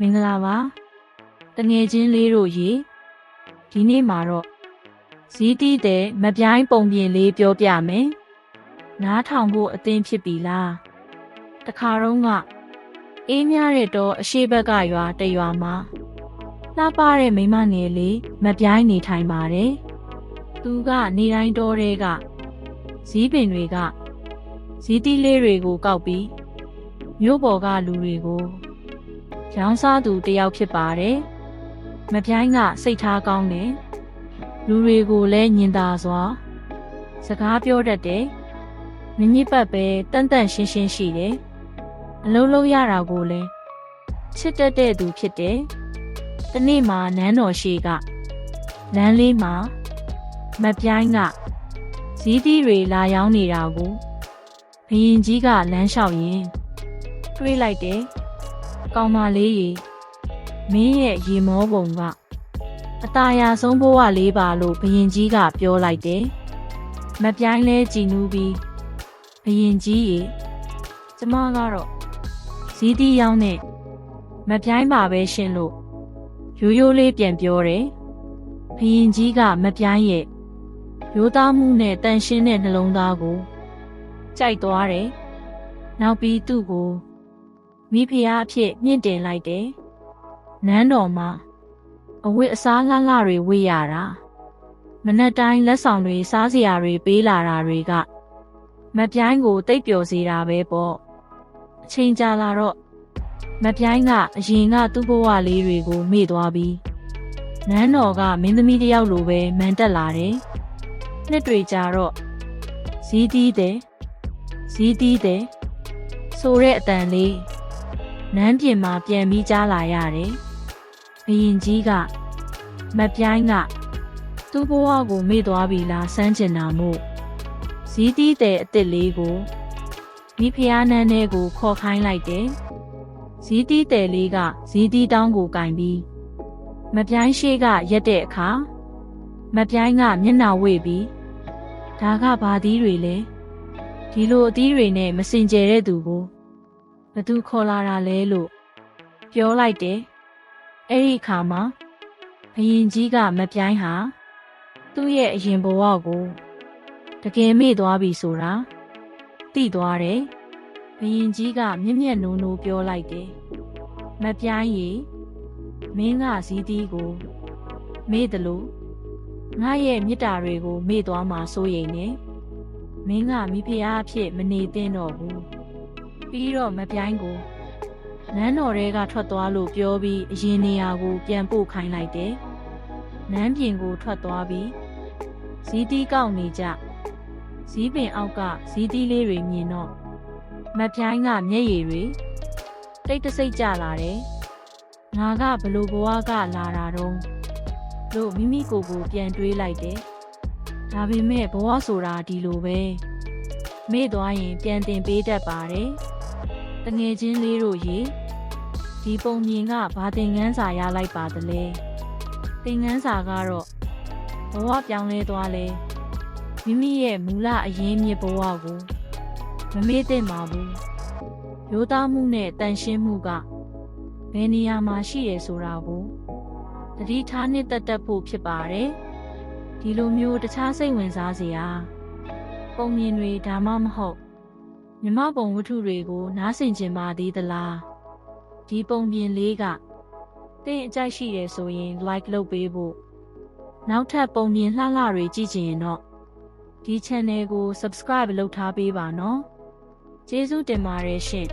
မင်္ဂလာပါတငယ်ချင်းလေးတို့ရေဒီနေ့မှာတော့ဇီးတီးတဲ့မပြိုင်းပုံပြင်လေးပြောပြမယ်နားထောင်ဖို့အသင်ဖြစ်ပြီလားတခါတော့ကအေးမြတဲ့တော့အရှိဘက်ကရွာတရွာမှာလှပတဲ့မိန်းမငယ်လေးမပြိုင်းနေထိုင်ပါတယ်သူကနေတိုင်းတော်တွေကဇီးပင်တွေကဇီးတီးလေးတွေကိုကောက်ပြီးမြို့ပေါ်ကလူတွေကို ရောင်းစားသူတယောက်ဖြစ်ပါတယ်။မပြိုင်းကစိတ်ထားကောင်းတယ်။လူတွေကိုလည်းညင်သာစွာ စကားပြောတတ်တယ်။မြင့်မြင့်ပတ်ပဲတန်တန့်ရှင်းရှင်းရှိတယ်။အလုံးလုံးရတာကိုလည်းချစ်တတ်တဲ့သူဖြစ်တယ်။တနေ့မှနန်းတော်ရှိကလမ်းလေးမှာမပြိုင်းကဇီးတီးတွေလာရောက်နေတာကိုဘရင်ကြီးကလမ်းလျှောက်ရင်တွေးလိုက်တယ်။ ကောင်မလေးရေမင်းရဲ့ရေမောပုံကအตาရဆုံးဘဝလေးပါလို့ဘရင်ကြီးကပြောလိုက်တယ်။မပြိုင်းလဲကြည်နူးပြီးဘရင်ကြီးရေကျမကတော့ဇီးတီးရောင်းနဲ့မပြိုင်းပါပဲရှင်လို့ရိုးရိုးလေးပြန်ပြောတယ်။ဘရင်ကြီးကမပြိုင်းရဲ့ရိုးသားမှုနဲ့တန်ရှင်းတဲ့နှလုံးသားကိုကြိုက်သွားတယ်။နောက်ပြီးသူ့ကို မိဖုရားအဖြစ်မြင့်တင်လိုက်တယ်။နန်းတော်မှာအဝတ်အစားလှလှတွေဝေ့ရတာမနက်တိုင်းလက်ဆောင်တွေစားစရာတွေပေးလာတာတွေကမပြိုင်းကိုတိတ်ပျော်စေတာပဲပေါ့။အချိန်ကြာလာတော့မပြိုင်းကအရင်ကသူ့ဘဝလေးတွေကိုမေ့သွားပြီးနန်းတော်ကမင်းသမီးတစ်ယောက်လိုပဲမန်တက်လာတယ်။နှစ်တွေကြာတော့ဇီးတီးတယ်ဇီးတီးတယ်ဆိုတဲ့အတန်လေး နန်းပြင်မှာပြန်ပြီးကြားလာရတယ်။ဘရင်ကြီးကမပြိုင်းကသူ့ဘဝကိုမေ့သွားပြီလားစမ်းကျင်တာမို့ဇီးတီးတဲ့အစ်စ်လေးကိုမိဖုရားနန်းထဲကိုခေါ်ခိုင်းလိုက်တယ်။ဇီးတီးတဲ့လေးကဇီးတီးတောင်းကိုကင်ပြီးမပြိုင်းရှိကရက်တဲ့အခါမပြိုင်းကမျက်နှာဝေ့ပြီးဒါကဘာသီးတွေလဲဒီလိုအသီးတွေနဲ့မစင်ကြဲတဲ့သူကို ဘသူခေါ်လာတာလဲလို့ပြောလိုက်တယ်။အဲ့ဒီအခါမှာဘရင်ကြီးကမပြိုင်းဟာသူ့ရဲ့အရင်ဘဝကိုတကယ်မေ့သွားပြီဆိုတာသိသွားတယ်။ဘရင်ကြီးကမျက်မျက်နိုးနိုးပြောလိုက်တယ်။မပြိုင်းရေမင်းကဇီးတီးကိုမေ့တယ်လို့ငါရဲ့မေတ္တာတွေကိုမေ့သွားမှာစိုးရိမ်နေ။မင်းကမိဖုရားအဖြစ်မနေသင့်တော့ဘူး။ ပြီးတော့မပြိုင်းကိုနန်းတော်ထဲကထွက်သွားလို့ပြောပြီးအရင်နေရာကိုပြန်ပို့ခိုင်းလိုက်တယ်။နန်းပြင်ကိုထွက်သွားပြီးဇီးတီးကောက်နေကြဇီးပင်အောက်ကဇီးတီးလေးတွေမြင်တော့မပြိုင်းကမျက်ရည်တွေတိတ်တဆိတ်ကြလာတယ်။ငါကဘလို့ဘဝကလာတာတော့လို့မိမိကိုယ်ကိုပြန်တွေးလိုက်တယ်။ဒါပေမဲ့ဘဝဆိုတာဒီလိုပဲ။မေ့သွားရင်ပြန်တင်ပေးတတ်ပါတယ်။ တငယ်ချင်းလေးတို့ရေဒီပုံမြင်ကဘာသင်ငန်းစာရလိုက်ပါသလဲ။သင်ငန်းစာကတော့ဘဝပြောင်းလဲသွားလဲမိမိရဲ့မူလအရင်းမြစ်ဘဝကိုမမေ့သင့်ပါဘူး။ရိုးသားမှုနဲ့တန်ရှင်းမှုကဘယ်နေရာမှာရှိရဆိုတာကိုသတိထားနှစ်သက်တတ်ဖို့ဖြစ်ပါတယ်။ဒီလိုမျိုးတခြားစိတ်ဝင်စားစရာပုံမြင်တွေဒါမှမဟုတ် မြမပုံဝတ္ထုတွေကို နားဆင်ကျင်ပါသေးသလားဒီပုံပြင်လေးကသင်အကြိုက်ရှိတယ်ဆိုရင် like လုပ်ပေးဖို့နောက်ထပ်ပုံပြင်လှလှတွေကြည့်ချင်ရင်တော့ဒီ channel ကို subscribe လုပ်ထားပေးပါနော်ကျေးဇူးတင်ပါတယ်ရှင်